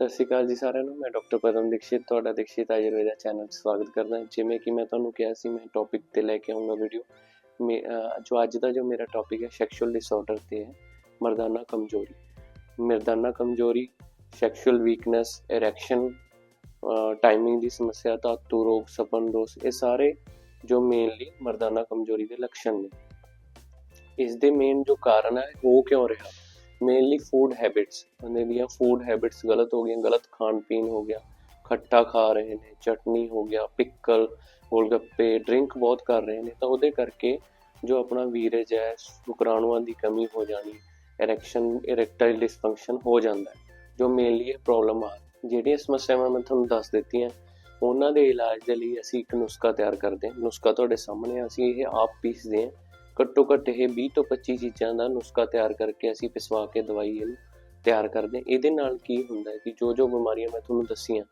ਸਤਿ ਸ਼੍ਰੀ ਅਕਾਲ ਜੀ ਸਾਰਿਆਂ ਨੂੰ, ਮੈਂ ਡਾਕਟਰ ਪਰਮ ਦੀਕਸ਼ਿਤ, ਤੁਹਾਡਾ ਦੀਕਸ਼ਿਤ ਆਯੁਰਵੇਦਾ ਚੈਨਲ 'ਚ ਸਵਾਗਤ ਕਰਦਾ ਜਿਵੇਂ ਕਿ ਮੈਂ ਤੁਹਾਨੂੰ ਕਿਹਾ ਸੀ, ਮੈਂ ਟੌਪਿਕ ਤੇ ਲੈ ਕੇ ਆਉਂਗਾ ਵੀਡੀਓ ਮੈਂ ਜੋ ਅੱਜ ਦਾ ਜੋ ਮੇਰਾ ਟੌਪਿਕ ਹੈ ਸੈਕਸ਼ੂਅਲ ਡਿਸਆਰਡਰ ਤੇ ਹੈ, ਮਰਦਾਨਾ ਕਮਜ਼ੋਰੀ। ਮਰਦਾਨਾ ਕਮਜ਼ੋਰੀ ਸੈਕਸ਼ੂਅਲ ਵੀਕਨੈਸ ਇਰੈਕਸ਼ਨ ਟਾਈਮਿੰਗ ਦੀ ਸਮੱਸਿਆ, ਧਾਤੂ, ਰੋਗ ਸਪਨ ਦੋਸ਼, ਇਹ ਸਾਰੇ ਜੋ ਮੇਨਲੀ ਮਰਦਾਨਾ ਕਮਜ਼ੋਰੀ ਦੇ ਲੱਛਣ ਨੇ। ਇਸ ਦੇ ਮੇਨ ਜੋ ਕਾਰਨ ਹੈ, ਉਹ ਕਿਉਂ ਰਿਹਾ? ਮੇਨਲੀ ਫੂਡ ਹੈਬਿਟਸ ਬੰਦੇ ਦੀਆਂ ਫੂਡ ਹੈਬਿਟਸ ਗਲਤ ਹੋ ਗਈਆਂ ਗਲਤ ਖਾਣ ਪੀਣ ਹੋ ਗਿਆ ਖੱਟਾ ਖਾ ਰਹੇ ਨੇ ਚਟਨੀ ਹੋ ਗਿਆ ਪਿਕਲ ਗੋਲਗੱਪੇ ਡਰਿੰਕ ਬਹੁਤ ਕਰ ਰਹੇ ਨੇ। ਤਾਂ ਉਹਦੇ ਕਰਕੇ ਜੋ ਆਪਣਾ ਵੀਰਜ ਹੈ ਸ਼ੁਕਰਾਣੂਆਂ ਦੀ ਕਮੀ ਹੋ ਜਾਣੀ ਇਰੈਕਸ਼ਨ ਇਰੈਕਟਾਈਲ ਡਿਸਫੰਕਸ਼ਨ ਹੋ ਜਾਂਦਾ ਜੋ ਮੇਨਲੀ ਇਹ ਪ੍ਰੋਬਲਮ ਆ। ਜਿਹੜੀਆਂ ਸਮੱਸਿਆਵਾਂ ਮੈਂ ਤੁਹਾਨੂੰ ਦੱਸ ਦਿੱਤੀਆਂ ਉਹਨਾਂ ਦੇ ਇਲਾਜ ਦੇ ਲਈ ਅਸੀਂ ਇੱਕ ਨੁਸਖਾ ਤਿਆਰ ਕਰਦੇ ਹਾਂ। ਨੁਸਖਾ ਤੁਹਾਡੇ ਸਾਹਮਣੇ ਆ, ਅਸੀਂ ਇਹ ਆਪ ਪੀਸਦੇ ਹਾਂ। ਘੱਟੋ ਘੱਟ ਇਹ 20 ਤੋਂ 25 ਚੀਜ਼ਾਂ ਦਾ ਨੁਸਖਾ ਤਿਆਰ ਕਰਕੇ ਅਸੀਂ ਪਿਸਵਾ ਕੇ ਦਵਾਈ ਇਹਨੂੰ ਤਿਆਰ ਕਰਦੇ ਹਾਂ। ਇਹਦੇ ਨਾਲ ਕੀ ਹੁੰਦਾ ਹੈ ਕਿ ਜੋ ਜੋ ਬਿਮਾਰੀਆਂ ਮੈਂ ਤੁਹਾਨੂੰ ਦੱਸੀਆਂ,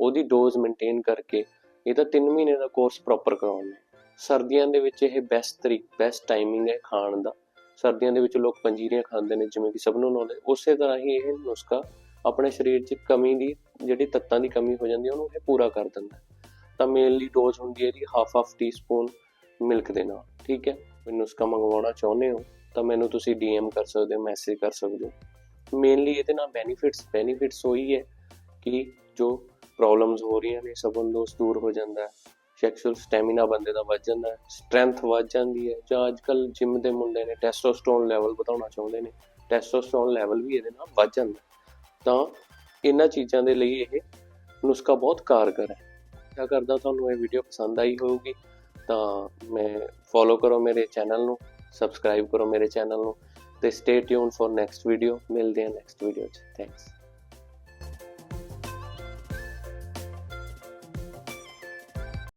ਉਹਦੀ ਡੋਜ਼ ਮੇਨਟੇਨ ਕਰਕੇ ਇਹ ਤਾਂ 3 ਮਹੀਨੇ ਦਾ ਕੋਰਸ ਪ੍ਰੋਪਰ ਕਰਾਉਣਾ ਸਰਦੀਆਂ ਦੇ ਵਿੱਚ ਇਹ ਬੈਸਟ ਤਰੀਕ ਬੈਸਟ ਟਾਈਮਿੰਗ ਹੈ ਖਾਣ ਦਾ। ਸਰਦੀਆਂ ਦੇ ਵਿੱਚ ਲੋਕ ਪੰਜੀਰੀਆਂ ਖਾਂਦੇ ਨੇ, ਜਿਵੇਂ ਕਿ ਸਭ ਨੂੰ ਨੌਲੇਜ ਉਸੇ ਤਰ੍ਹਾਂ ਹੀ ਇਹ ਨੁਸਖਾ ਆਪਣੇ ਸਰੀਰ 'ਚ ਕਮੀ ਦੀ, ਜਿਹੜੀ ਤੱਤਾਂ ਦੀ ਕਮੀ ਹੋ ਜਾਂਦੀ ਹੈ, ਉਹਨੂੰ ਇਹ ਪੂਰਾ ਕਰ ਦਿੰਦਾ ਤਾਂ ਮੇਨਲੀ ਡੋਜ਼ ਹੁੰਦੀ ਹੈ ਇਹਦੀ ਹਾਫ ਹਾਫ ਟੀਸਪੂਨ ਮਿਲਕ ਦੇ ਨਾਲ, ਠੀਕ ਹੈ? ਕੋਈ ਨੁਸਖਾ ਮੰਗਵਾਉਣਾ ਚਾਹੁੰਦੇ ਹੋ, ਤਾਂ ਮੈਨੂੰ ਤੁਸੀਂ ਡੀਐਮ ਕਰ ਸਕਦੇ ਹੋ ਮੈਸੇਜ ਕਰ ਸਕਦੇ ਹੋ। ਮੇਨਲੀ ਇਹਦੇ ਨਾਲ ਬੈਨੀਫਿਟਸ ਬੈਨੀਫਿਟਸ ਉਹੀ ਹੈ ਕਿ ਜੋ ਪ੍ਰੋਬਲਮਸ ਹੋ ਰਹੀਆਂ ਨੇ ਸਬਨ ਦੋਸ਼ ਦੂਰ ਹੋ ਜਾਂਦਾ ਹੈ। ਸੈਕਸ਼ੂਅਲ ਸਟੈਮਿਨਾ ਬੰਦੇ ਦਾ ਵੱਧ ਜਾਂਦਾ ਹੈ ਸਟਰੈਂਥ ਵੱਧ ਜਾਂਦੀ ਹੈ, ਜਾਂ ਅੱਜਕੱਲ ਜਿਮ ਦੇ ਮੁੰਡੇ ਨੇ ਟੈਸਟੋਸਟਰੋਨ ਲੈਵਲ ਵਧਾਉਣਾ ਚਾਹੁੰਦੇ ਨੇ ਟੈਸਟੋਸਟਰੋਨ ਲੈਵਲ ਵੀ ਇਹਦੇ ਨਾਲ ਵੱਧ ਜਾਂਦਾ ਤਾਂ ਇਹਨਾਂ ਚੀਜ਼ਾਂ ਦੇ ਲਈ ਇਹ ਨੁਸਖਾ ਬਹੁਤ ਕਾਰਗਰ ਹੈ। ਆਸ਼ਾ ਕਰਦਾ ਤੁਹਾਨੂੰ ਇਹ ਵੀਡੀਓ ਪਸੰਦ ਆਈ ਹੋਵੇਗੀ ਤਾਂ ਮੈਂ ਫੋਲੋ ਕਰੋ ਮੇਰੇ ਚੈਨਲ ਨੂੰ ਸਬਸਕ੍ਰਾਈਬ ਕਰੋ ਮੇਰੇ ਚੈਨਲ ਨੂੰ ਤੇ stay tune for next video ਮਿਲਦੇ ਹਾਂ ਨੈਕਸਟ ਵੀਡੀਓ 'ਚ। ਥੈਂਕਸ